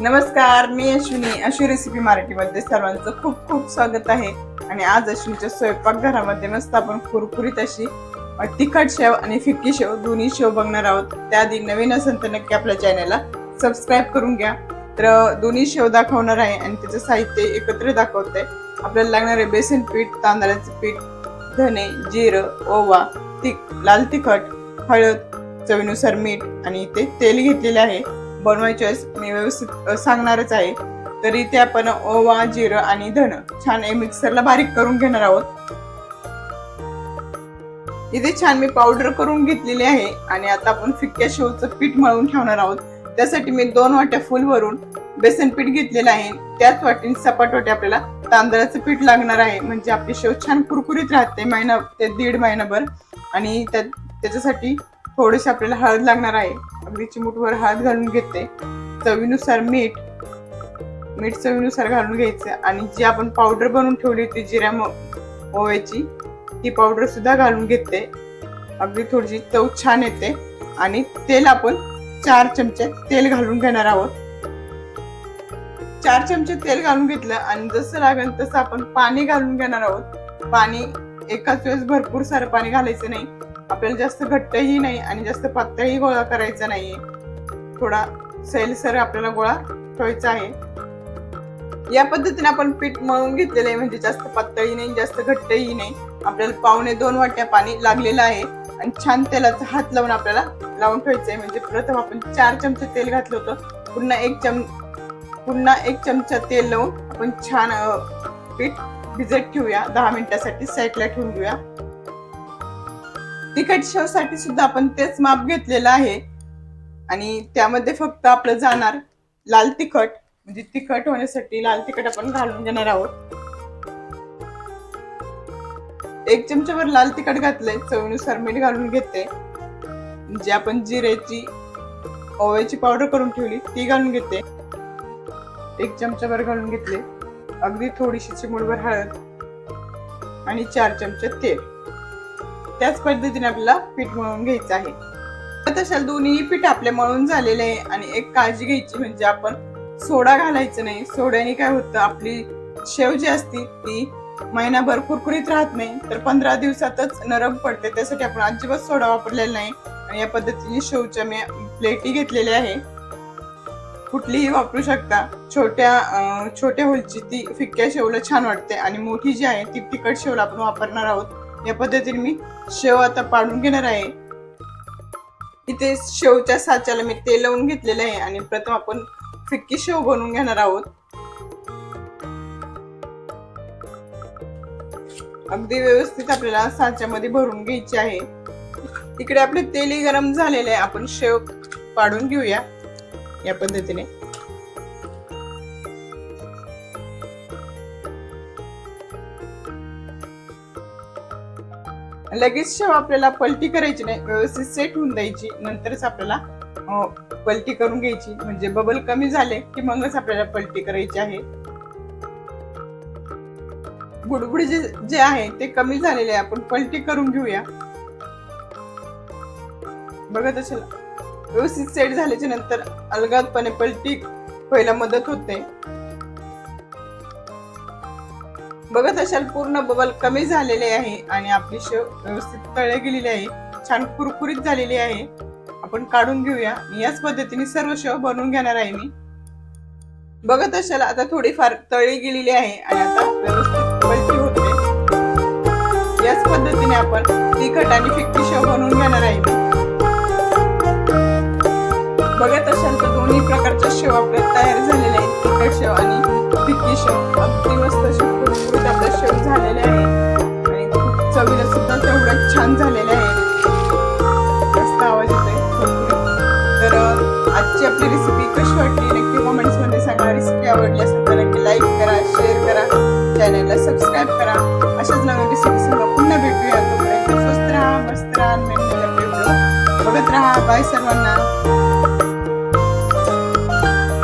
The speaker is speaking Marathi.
नमस्कार मी अश्विनी. अशी रेसिपी मराठीमध्ये सर्वांचं खूप खूप स्वागत आहे. आणि आज अश्विनीच्या स्वयंपाकघरामध्ये मस्त आपण कुरकुरीत अशी तिखट शेव आणि फिक्की शेव दोन्ही शेव बघणार आहोत. त्याआधी नवीन असेल तर नक्की आपल्या चॅनलला सबस्क्राईब करून घ्या. तर दोन्ही शेव दाखवणार आहे आणि त्याचं साहित्य एकत्र दाखवत. आहे आपल्याला लागणार आहे बेसन पीठ तांदळाचं पीठ धने जिरं ओवा तिख लाल तिखट हळद चवीनुसार मीठ आणि इथे तेल घेतलेले आहे. बनवायचे वेळेस मी व्यवस्थित सांगणारच आहे. तरी ते आपण ओवा जिरं आणि धन छान मिक्सरला बारीक करून घेणार आहोत. इथे छान मी पावडर करून घेतलेली आहे आणि आता आपण फिक्क्या शेवचं पीठ मळून ठेवणार आहोत. त्यासाठी मी दोन वाट्या फुल वरून बेसन पीठ घेतलेलं आहे. त्याच वाटीने सपाट वाटी आपल्याला तांदळाचं पीठ लागणार आहे. म्हणजे आपली शेव छान कुरकुरीत राहते महिना ते दीड महिनाभर. आणि त्या त्याच्यासाठी थोडेसे आपल्याला हळद लागणार आहे. अगदी चिमूटवर हळद घालून घेते. चवीनुसार मीठ मीठ चवीनुसार घालून घ्यायचं आणि जी आपण पावडर बनवून ठेवली होती जिऱ्या मो- ओव्याची ती पावडर सुद्धा घालून घेते. अगदी थोडीशी चव छान येते आणि तेल आपण चार चमचे तेल घालून घेणार आहोत. चार चमचे तेल घालून घेतलं आणि जसं लागेल तसं आपण पाणी घालून घेणार आहोत. पाणी एकाच वेळेस भरपूर सारं पाणी घालायचं नाही. आपल्याला जास्त घट्टही नाही आणि जास्त पातळही गोळा करायचा नाहीये थोडा सैलसर आपल्याला गोळा ठेवायचा आहे. या पद्धतीने आपण पीठ मळून घेतलेलं आहे. म्हणजे जास्त पातळही नाही जास्त घट्टही नाही. आपल्याला पावणे दोन वाट्या पाणी लागलेलं आहे. आणि छान तेलाचा हात लावून आपल्याला लावून ठेवायचं आहे. म्हणजे प्रथम आपण चार चमचे तेल घातलं होतं. पुन्हा एक चम पुन्हा एक चमचा तेल लावून आपण छान पीठ भिजत ठेवूया. दहा मिनिटासाठी साईडला ठेवून घेऊया. तिखट शेवसाठी सुद्धा आपण तेच माप घेतलेलं आहे. आणि त्यामध्ये फक्त आपलं जाणार लाल तिखट. म्हणजे तिखट होण्यासाठी लाल तिखट आपण घालून घेणार आहोत. एक चमच्यावर लाल तिखट घातलंय. चवीनुसार मीठ घालून घेते. जे आपण जिऱ्याची ओव्याची पावडर करून ठेवली ती घालून घेते. एक चमचाभर घालून घेतले. अगदी थोडीशी चिमूडभर हळद. आणि चार चमचे तेल. त्याच पद्धतीने आपल्याला पीठ मळून घ्यायचं आहे. तशा दोन्ही पीठ आपले मळून झालेले आहे आणि एक काळजी घ्यायची म्हणजे आपण सोडा घालायचं नाही. सोड्याने काय होतं आपली शेव जी असती ती महिनाभर कुरकुरीत राहत नाही. तर पंधरा दिवसातच नरम पडते. त्यासाठी आपण अजिबात सोडा वापरलेला नाही आणि या पद्धतीने शेवच्या मी प्लेटी घेतलेल्या आहे. कुठलीही वापरू शकता. छोट्या छोट्या होलची ती फिक्क्या शेवला छान वाटते आणि मोठी जी आहे ती तिखट शेवला आपण वापरणार आहोत. या पद्धतीने मी शेव आता पाडून घेणार आहे. इथे शेवच्या साच्याला मी तेल लावून घेतलेलं आहे आणि प्रथम आपण फिक्की शेव बनवून घेणार आहोत. अगदी व्यवस्थित आपल्याला साच्यामध्ये भरून घ्यायची आहे. इकडे आपले तेलही गरम झालेले आहे. आपण शेव पाडून घेऊया या पद्धतीने. लगेच शेव आपल्याला पलटी करायची नाही व्यवस्थित सेट होऊन द्यायची. नंतरच आपल्याला पलटी करून घ्यायची. म्हणजे बबल कमी झाले की मगच आपल्याला पलटी करायची आहे. बुडबुड जे जे आहे ते कमी झालेले आहे. आपण पलटी करून घेऊया. बघत असेल. व्यवस्थित सेट झाल्याच्यानंतर अलगदपणे पलटी व्हायला मदत होते. बघत असाल पूर्ण बबल कमी झालेले आहे आणि आपली शेव व्यवस्थित तळे गेलेली आहे. छान कुरकुरीत झालेली आहे. आपण काढून घेऊया. याच पद्धतीने सर्व शेव बनवून घेणार आहे मी. बघत असाल आता थोडीफार तळी गेलेली आहे आणि आता व्यवस्थित होते. याच पद्धतीने आपण तिखट आणि फिक्की शेव बनवून तर आजची आपली रेसिपी कशी वाटली? नक्की कॉमेंट्समध्ये सांगा. रेसिपी आवडली असेल तर नक्की लाईक करा शेअर करा. चॅनलला सबस्क्राईब करा. अशाच नवीन रेसिपी पुन्हा भेटूया. तोपर्यंत स्वस्त राहा मस्त राहा. बघत राहा. बाय सर्वांना.